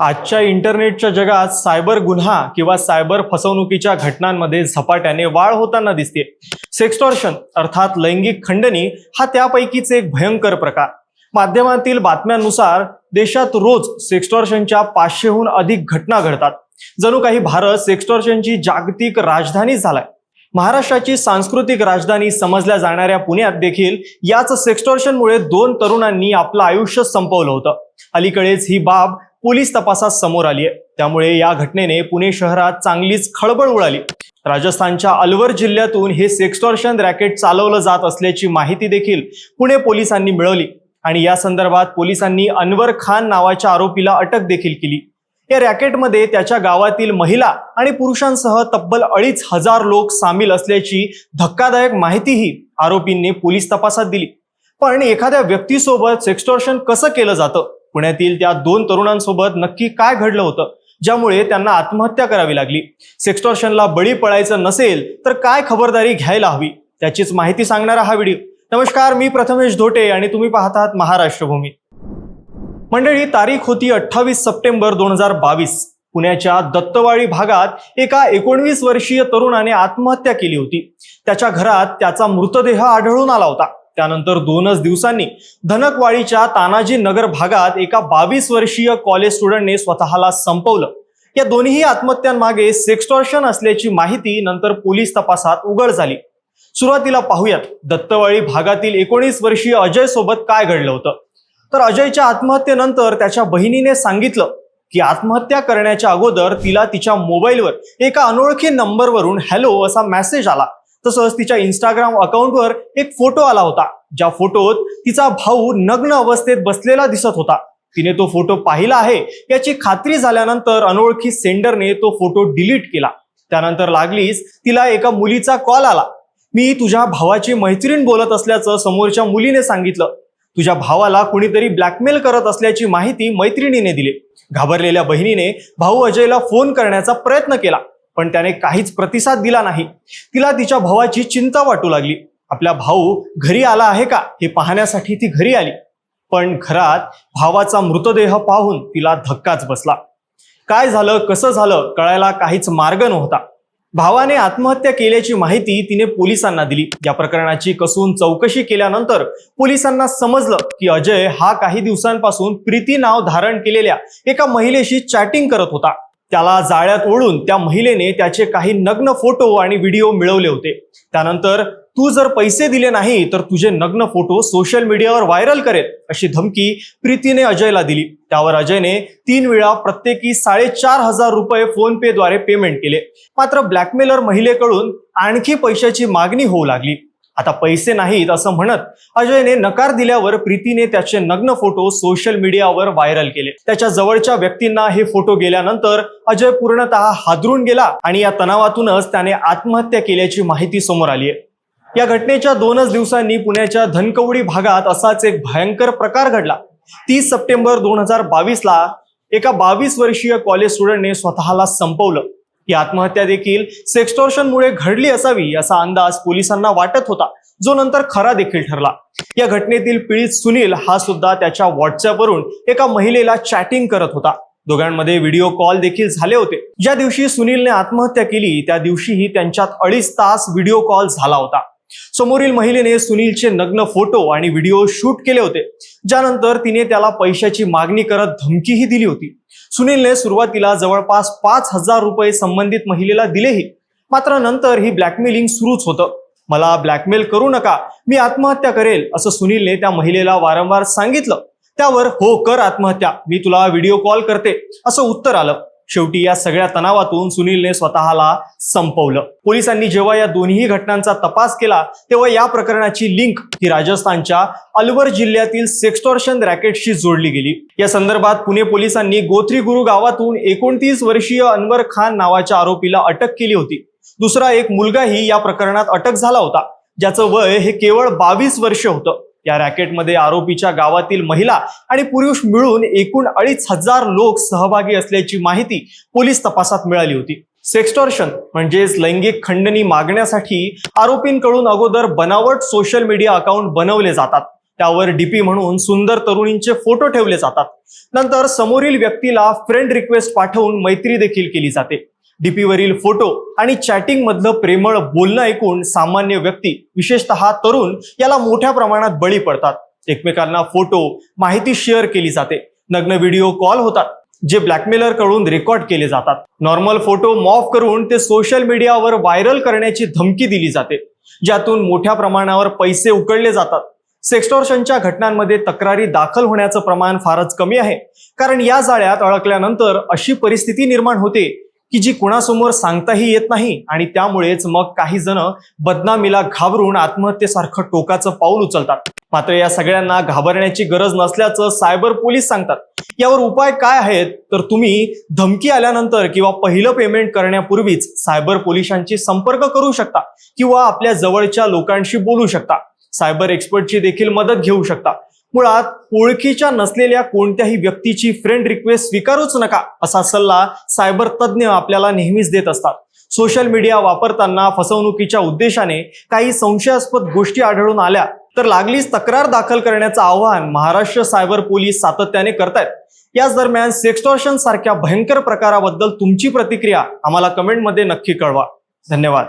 आजच्या इंटरनेटच्या जगात सायबर गुन्हा किंवा सायबर फसवणुकीच्या घटनांमध्ये झपाट्याने वाढ होताना दिसते. सेक्स्टॉर्शन अर्थात लैंगिक खंडणी हा त्यापैकीच एक भयंकर प्रकार. माध्यमातील बातम्यांनुसार देशात रोज सेक्स्टॉर्शनच्या पाचशेहून अधिक घटना घडतात. जणू काही भारत सेक्स्टॉर्शनची जागतिक राजधानी झालाय. महाराष्ट्राची सांस्कृतिक राजधानी समजल्या जाणाऱ्या पुण्यात देखील याच सेक्स्टॉर्शनमुळे दोन तरुणांनी आपलं आयुष्य संपवलं होतं. अलीकडेच ही बाब पोलीस तपासात समोर आली आहे त्यामुळे या घटनेने पुणे शहरात चांगलीच खळबळ उडाली. राजस्थानच्या अलवर जिल्ह्यातून हे सेक्स्टॉर्शन रॅकेट चालवलं जात असल्याची माहिती देखील पुणे पोलिसांनी मिळवली. आणि या संदर्भात पोलिसांनी अनवर खान नावाच्या आरोपीला अटक देखील केली. या रॅकेटमध्ये त्याच्या गावातील महिला आणि पुरुषांसह तब्बल अडीच हजार लोक सामील असल्याची धक्कादायक माहितीही आरोपींनी पोलीस तपासात दिली. पण एखाद्या व्यक्तीसोबत सेक्स्टॉर्शन कसं केलं जातं? पुण्यातील त्या दोन तरुणांसोबत नक्की काय घडलं होतं ज्यामुळे त्यांना आत्महत्या करावी लागली. सेक्स्टॉर्शनला बळी पडायचं नसेल तर काय खबरदारी घ्यायला हवी? त्याचीच माहिती सांगणारा हा व्हिडिओ. नमस्कार मी प्रथमेश धोटे आणि तुम्ही पाहतात महाराष्ट्रभूमी. मंडळी तारीख होती अठ्ठावीस सप्टेंबर दोन हजार बावीस. पुण्याच्या दत्तवाडी भागात एका एकोणवीस वर्षीय तरुणाने आत्महत्या केली होती. त्याच्या घरात त्याचा मृतदेह आढळून आला होता. त्यानंतर दोनच दिवसांनी धनकवाडीच्या तानाजी नगर भागात एका बावीस वर्षीय कॉलेज स्टुडंटने स्वतःला संपवलं. या दोन्ही आत्महत्यांमागे सेक्स्टॉर्शन असल्याची माहिती नंतर पोलीस तपासात उघड झाली. सुरुवातीला पाहूयात दत्तवाळी भागातील एकोणीस वर्षीय अजय सोबत काय घडलं होतं? तर अजयच्या आत्महत्येनंतर त्याच्या बहिणीने सांगितलं की आत्महत्या करण्याच्या अगोदर तिला तिच्या मोबाईलवर एका अनोळखी नंबरवरून हॅलो असा मेसेज आला. तसंच तिच्या इंस्टाग्राम अकाउंटवर एक फोटो आला होता. ज्या फोटोत तिचा भाऊ नग्न अवस्थेत बसलेला दिसत होता. तिने तो फोटो पाहिला आहे. याची खात्री झाल्यानंतर अनोळखी सेंडरने तो फोटो डिलीट केला. त्यानंतर लागलीच तिला एका मुलीचा कॉल आला. मी तुझ्या भावाची मैत्रीण बोलत असल्याचं समोरच्या मुलीने सांगितलं. तुझ्या भावाला कुणीतरी ब्लॅकमेल करत असल्याची माहिती मैत्रिणीने दिली. घाबरलेल्या बहिणीने भाऊ अजयला फोन करण्याचा प्रयत्न केला. पण त्याने काहीच प्रतिसाद दिला नाही. तिला तिच्या भावाची चिंता वाटू लागली. आपला भाऊ घरी आला आहे का? हे पाहण्यासाठी ती घरी आली. पण घरात भावाचा मृतदेह पाहून तिला धक्काच बसला. काय झालं? कसं झालं? कळायला काहीच मार्ग नव्हता. भावाने आत्महत्या केल्याची माहिती तिने पोलिसांना दिली. या प्रकरणाची कसून चौकशी केल्यानंतर पोलिसांना समजलं की अजय हा काही दिवसांपासून प्रीती नाव धारण केलेल्या एका महिलेशी चॅटिंग करत होता. त्याला जाळ्यात ओढून त्या महिलेने त्याचे काही नग्न फोटो आणि व्हिडिओ मिळवले होते. त्यानंतर तू जर पैसे दिले नाही तर तुझे नग्न फोटो सोशल मीडियावर व्हायरल करेल अशी धमकी प्रीतीने अजयला दिली. त्यावर अजयने तीन वेळा प्रत्येकी साडेचार हजार रुपये फोन पे द्वारे पेमेंट केले. मात्र ब्लॅकमेलर महिलेकडून आणखी पैशाची मागणी होऊ लागली. आता पैसे नाहीत असं म्हणत अजयने नकार दिल्यावर प्रीतीने त्याचे नग्न फोटो सोशल मीडियावर व्हायरल केले. त्याच्या जवळच्या व्यक्तींना हे फोटो गेल्यानंतर अजय पूर्णतः हादरून गेला आणि या तणावातूनच त्याने आत्महत्या केल्याची माहिती समोर आली आहे. या घटनेच्या दोनच दिवसांनी पुण्याच्या धनकवडी भागात असाच एक भयंकर प्रकार घडला. तीस सप्टेंबर दोन हजार बावीसला एका बावीस वर्षीय कॉलेज स्टुडंटने स्वतःला संपवलं. ही आत्महत्या देखील सेक्स्टॉर्शनमुळे घडली असावी असा अंदाज पोलिसांना वाटत होता जो नंतर खरा देखील ठरला. या घटनेतील पीडित सुनील हा सुद्धा त्याच्या व्हॉट्सअपवरून एका महिलेला चॅटिंग करत होता. दोघांमध्ये व्हिडिओ कॉल देखील झाले होते. ज्या दिवशी सुनीलने आत्महत्या केली त्या दिवशीही त्यांच्यात अडीच तास व्हिडिओ कॉल झाला होता. समोरील महिलेने सुनीलचे नग्न फोटो आणि व्हिडिओ शूट केले होते. ज्यानंतर तिने त्याला पैशाची मागणी करत धमकीही दिली होती. सुनीलने सुरुवातीला जवळपास पाच हजार रुपये संबंधित महिलेला दिलेही. मात्र नंतर ही ब्लॅकमेलिंग सुरूच होतं. मला ब्लॅकमेल करू नका मी आत्महत्या करेल असं सुनीलने त्या महिलेला वारंवार सांगितलं. त्यावर हो कर आत्महत्या मी तुला व्हिडिओ कॉल करते असं उत्तर आलं. शेवटी या सगळ्या तणावातून सुनीलने स्वतःला संपवलं. पोलिसांनी जेव्हा या दोन्ही घटनांचा तपास केला तेव्हा या प्रकरणाची लिंक ही राजस्थानच्या अलवर जिल्ह्यातील सेक्स्टॉर्शन रॅकेटशी जोडली गेली. या संदर्भात पुणे पोलिसांनी गोत्रीगुरू गावातून एकोणतीस वर्षीय अनवर खान नावाच्या आरोपीला अटक केली होती. दुसरा एक मुलगाही या प्रकरणात अटक झाला होता ज्याचं वय हे केवळ बावीस वर्ष होतं. या रॅकेटमध्ये आरोपीच्या गावातील महिला आणि पुरुष मिळून एकूण अडीच हजार लोक सहभागी असल्याची माहिती पोलीस तपासात मिळाली होती. सेक्स्टॉर्शन म्हणजेच लैंगिक खंडणी मागण्यासाठी आरोपींकडून अगोदर बनावट सोशल मीडिया अकाउंट बनवले जातात. त्यावर डीपी म्हणून सुंदर तरुणींचे फोटो ठेवले जातात. नंतर समोरील व्यक्तीला फ्रेंड रिक्वेस्ट पाठवून मैत्री देखील केली जाते. डीपीवरील फोटो आणि चॅटिंगमधलं प्रेमळ बोलणं ऐकून सामान्य व्यक्ती विशेषतः तरुण याला मोठ्या प्रमाणात बळी पडतात. एकमेकांना फोटो माहिती शेअर केली जाते. नग्न व्हिडिओ कॉल होतात जे ब्लॅकमेलरकडून रेकॉर्ड केले जातात. नॉर्मल फोटो मॉफ करून ते सोशल मीडियावर व्हायरल करण्याची धमकी दिली जाते. ज्यातून मोठ्या प्रमाणावर पैसे उकळले जातात. सेक्स्टॉर्शनच्या घटनांमध्ये तक्रारी दाखल होण्याचं प्रमाण फारच कमी आहे. कारण या जाळ्यात अडकल्यानंतर अशी परिस्थिती निर्माण होते की जी कुणासमोर सांगताही येत नाही आणि त्यामुळेच मग काही जण बदनामीला घाबरून आत्महत्येसारखं टोकाचं पाऊल उचलतात. मात्र या सगळ्यांना घाबरण्याची गरज नसल्याचं सायबर पोलीस सांगतात. यावर उपाय काय आहेत? तर तुम्ही धमकी आल्यानंतर किंवा पहिलं पेमेंट करण्यापूर्वीच सायबर पोलिसांशी संपर्क करू शकता किंवा आपल्या जवळच्या लोकांशी बोलू शकता. सायबर एक्सपर्टची देखील मदत घेऊ शकता. मुळात ओळखीच्या नसलेल्या कोणत्याही व्यक्तीची फ्रेंड रिक्वेस्ट स्वीकारूच नका असा सल्ला सायबर तज्ज्ञ आपल्याला नेहमीच देत असतात. सोशल मीडिया वापरताना फसवणुकीच्या उद्देशाने काही संशयास्पद गोष्टी आढळून आल्या तर लागलीच तक्रार दाखल करण्याचं आवाहन महाराष्ट्र सायबर पोलीस सातत्याने करतायत. याच दरम्यान सेक्स्टॉर्शन सारख्या भयंकर प्रकाराबद्दल तुमची प्रतिक्रिया आम्हाला कमेंटमध्ये नक्की कळवा. धन्यवाद.